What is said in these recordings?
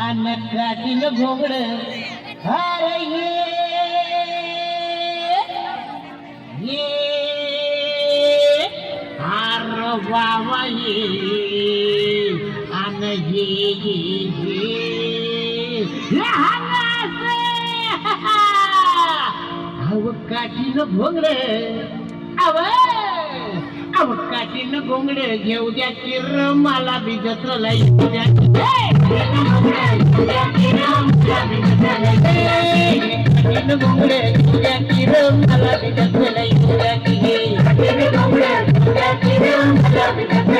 आन काटीन घोंगड हार ये हार बाबा ये आन ये. ये ये हे हागासे. अव काटीन घोंगड अव अव काटीन घोंगड घेऊ द्या किर मला बी जत्रला येऊ द्या काटीन घोंगड घेऊ द्या किर मला बी जत्रला येऊ द्या की हे. चालाय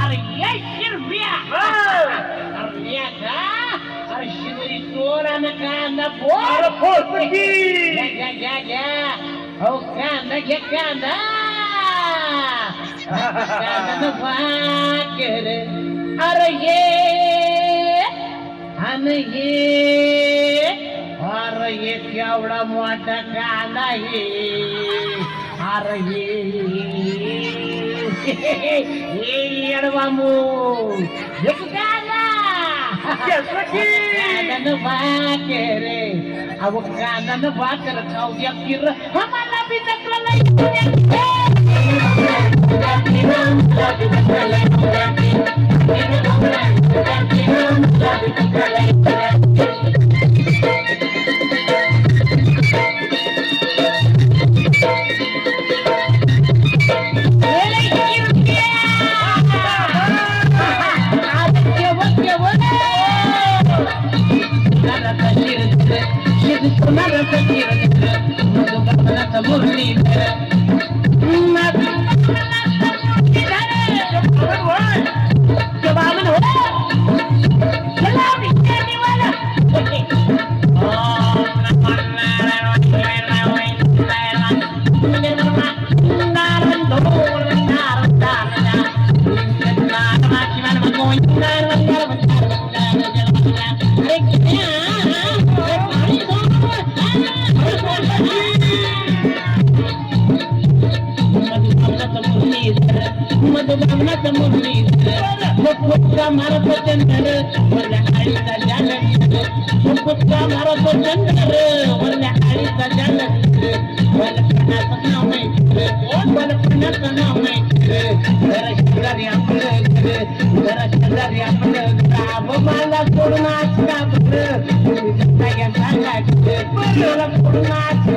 अरे ये शिरप्या ये कांदा हो अरे केवढा मोठा कांदा हे अरे येडवामू हे की? कांदानं भाकर अहो कांदानं भाकर खाऊ द्या किर आम्हाला बी नकला going. मुकुटचा मारत चंदर वरल्या आळीचा जालर मुकुटचा मारत चंदर वरल्या आळीचा जालर वलपणाचं नाव नाही वलपणाचं नाव नाही. जरा शेजारी आपलं घर जरा शेजारी आपलं गाव मला सोडून आज का बरं. तुम्ही सांगा सांगा मला सोडून आज